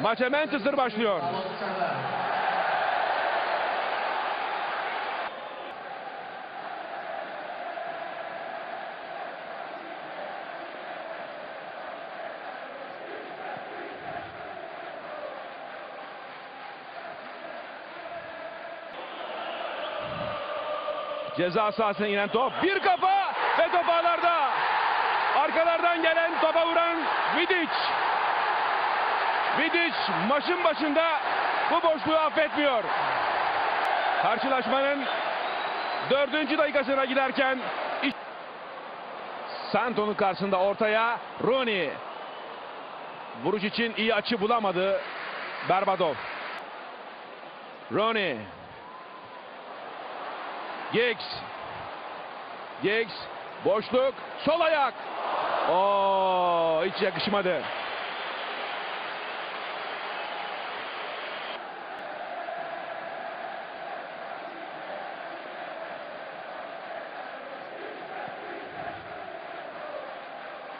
Maça Manchester başlıyor. Ceza sahasına inen top. Bir kafa ve top ağlarda. Arkalardan gelen topa vuran Vidic. Vidic maçın başında bu boşluğu affetmiyor. Karşılaşmanın dördüncü dakikasına giderken Santo'nun karşısında ortaya Rooney. Vuruş için iyi açı bulamadı Berbadov. Rooney. Giggs. Giggs. Boşluk. Sol ayak. Oo, hiç yakışmadı.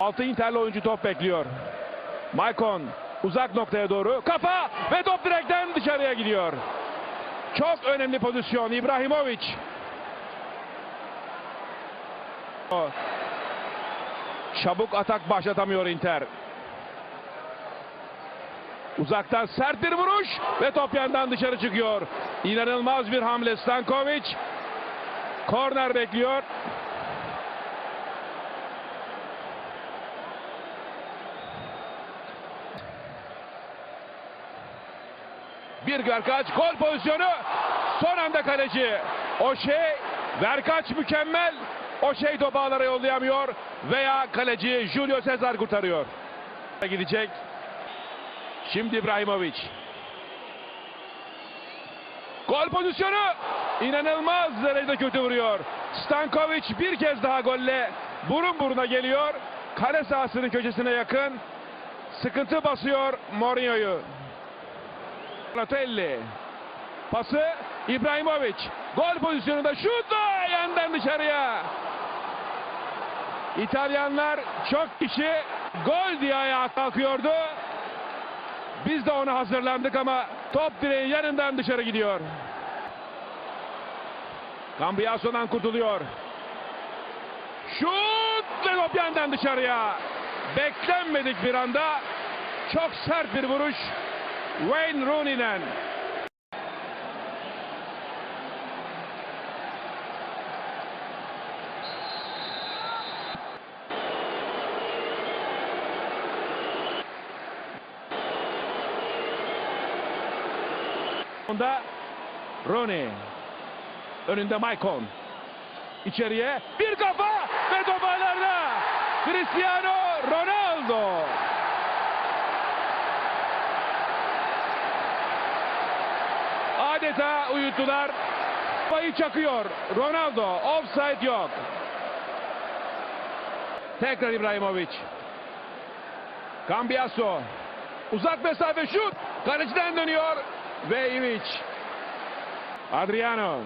Altı Interli oyuncu top bekliyor. Maicon uzak noktaya doğru. Kafa ve top direkten dışarıya gidiyor. Çok önemli pozisyon İbrahimovic. Çabuk atak başlatamıyor Inter. Uzaktan sert bir vuruş ve top yandan dışarı çıkıyor. İnanılmaz bir hamle Stankovic. Korner bekliyor. Bir Verkaç gol pozisyonu. Son anda kaleci. O şey Verkaç mükemmel. O şey topu ağlara yollayamıyor. Veya kaleci Julio Cesar kurtarıyor. Gidecek. Şimdi İbrahimovic. Gol pozisyonu. İnanılmaz derecede kötü vuruyor. Stankovic bir kez daha golle burun buruna geliyor. Kale sahasının köşesine yakın. Sıkıntı basıyor Mourinho'yu. Latelli. Pası İbrahimovic. Gol pozisyonunda şut da yandan dışarıya. İtalyanlar çok kişi gol diye ayağa kalkıyordu. Biz de ona hazırlandık ama top direğin yanından dışarı gidiyor. Cambiaso'dan kurtuluyor. Şut ve top yandan dışarıya. Beklenmedik bir anda. Çok sert bir vuruş. Wayne Rooney'den. Onda Rooney. Önünde Maicon. İçeriye bir kafa ve top ağlarda. Cristiano Ronaldo. Adeta uyuttular. Kafayı çakıyor. Ronaldo. Offside yok. Tekrar İbrahimovic. Cambiaso. Uzak mesafe şut. Kaleciden dönüyor. Ve Ivic. Adriano.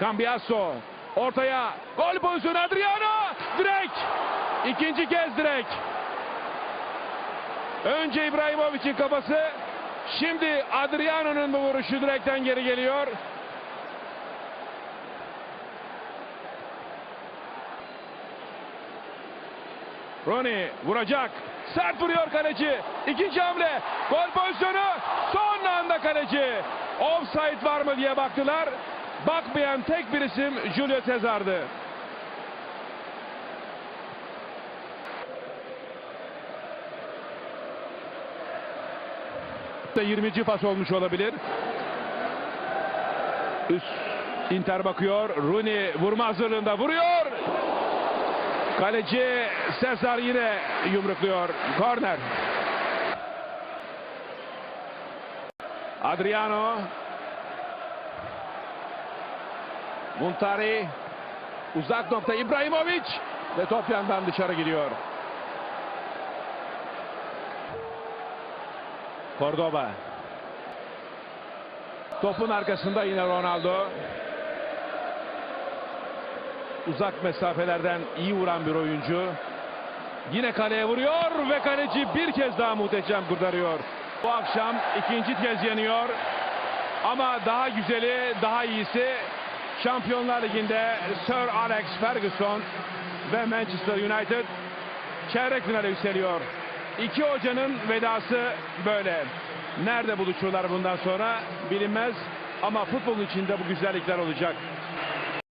Cambiaso. Ortaya. Gol pozisyonu Adriano. Direk. İkinci kez direk. Önce İbrahimovic'in kafası. Şimdi Adriano'nun bu vuruşu direkten geri geliyor. Rooney vuracak. Sert vuruyor kaleci. İkinci hamle. Gol pozisyonu. Son anda kaleci. Offside var mı diye baktılar. Bakmayan tek bir isim Julio Cesar'dı. Da 20. pas olmuş olabilir. Üst Inter bakıyor. Rooney vurma hazırlığında vuruyor. Kaleci Cesar yine yumrukluyor. Korner. Adriano. Muntari. Uzak nokta İbrahimovic. Ve top yandan dışarı gidiyor. Cordoba. Topun arkasında yine Ronaldo. Uzak mesafelerden iyi vuran bir oyuncu. Yine kaleye vuruyor ve kaleci bir kez daha muhteşem kurtarıyor. Bu akşam ikinci kez yeniyor. Ama daha güzeli, daha iyisi Şampiyonlar Ligi'nde Sir Alex Ferguson ve Manchester United çeyrek finale yükseliyor. İki hocanın vedası böyle. Nerede buluşurlar bundan sonra bilinmez ama futbolun içinde bu güzellikler olacak.